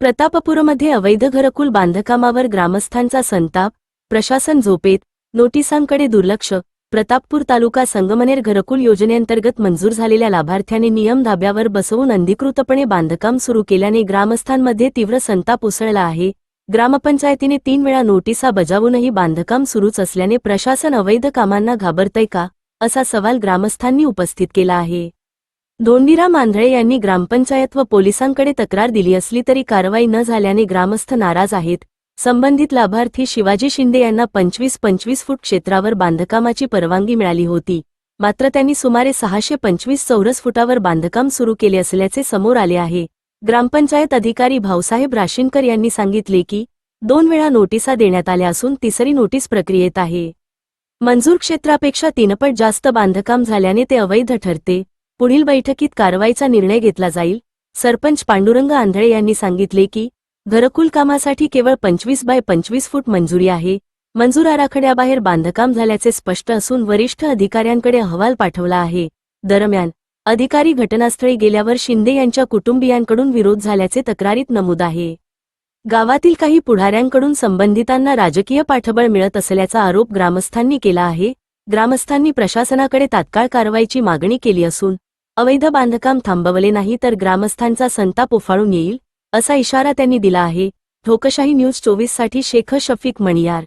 प्रतापपूरमध्ये अवैध घरकुल बांधकामावर ग्रामस्थांचा संताप प्रशासन झोपेत नोटिसांकडे दुर्लक्ष प्रतापपूर तालुका संगमनेर घरकुल योजनेअंतर्गत मंजूर झालेल्या लाभार्थ्याने नियम धाब्यावर बसवून अंधिकृतपणे बांधकाम सुरू केल्याने ग्रामस्थांमध्ये तीव्र संताप उसळला आहे. ग्रामपंचायतीने तीन वेळा नोटिसा बजावूनही बांधकाम सुरूच असल्याने प्रशासन अवैध कामांना घाबरतय का असा सवाल ग्रामस्थांनी उपस्थित केला आहे. धोंडीरा मांधळे यांनी ग्रामपंचायत व पोलिसांकडे तक्रार दिली असली तरी कारवाई न झाल्याने ग्रामस्थ नाराज आहेत. संबंधित लाभार्थी शिवाजी शिंदे यांना पंचवीस पंचवीस फूट क्षेत्रावर बांधकामाची परवानगी मिळाली होती. मात्र त्यांनी सुमारे सहाशे पंचवीस चौरस फुटावर बांधकाम सुरू केले असल्याचे समोर आले आहे. ग्रामपंचायत अधिकारी भाऊसाहेब राशीनकर यांनी सांगितले की दोन वेळा नोटिसा देण्यात आल्या असून तिसरी नोटीस प्रक्रियेत आहे. मंजूर क्षेत्रापेक्षा तीनपट जास्त बांधकाम झाल्याने ते अवैध ठरते. पुढील बैठकीत कारवाईचा निर्णय घेतला जाईल. सरपंच पांडुरंग आंधळे यांनी सांगितले की घरकुल कामासाठी केवळ पंचवीस बाय पंचवीस फूट मंजुरी आहे. मंजूर आराखड्याबाहेर बांधकाम झाल्याचे स्पष्ट असून वरिष्ठ अधिकाऱ्यांकडे अहवाल पाठवला आहे. दरम्यान अधिकारी घटनास्थळी गेल्यावर शिंदे यांच्या कुटुंबियांकडून विरोध झाल्याचे तक्रारीत नमूद आहे. गावातील काही पुढाऱ्यांकडून संबंधितांना राजकीय पाठबळ मिळत असल्याचा आरोप ग्रामस्थांनी केला आहे. ग्रामस्थांनी प्रशासनाकडे तात्काळ कारवाईची मागणी केली असून अवैध बांधकाम थांबवले नाही तर ग्रामस्थांचा संताप उफाळून येईल असा इशारा त्यांनी दिला आहे. ठोकशाही न्यूज चोवीससाठी शेख शफीक मणियार.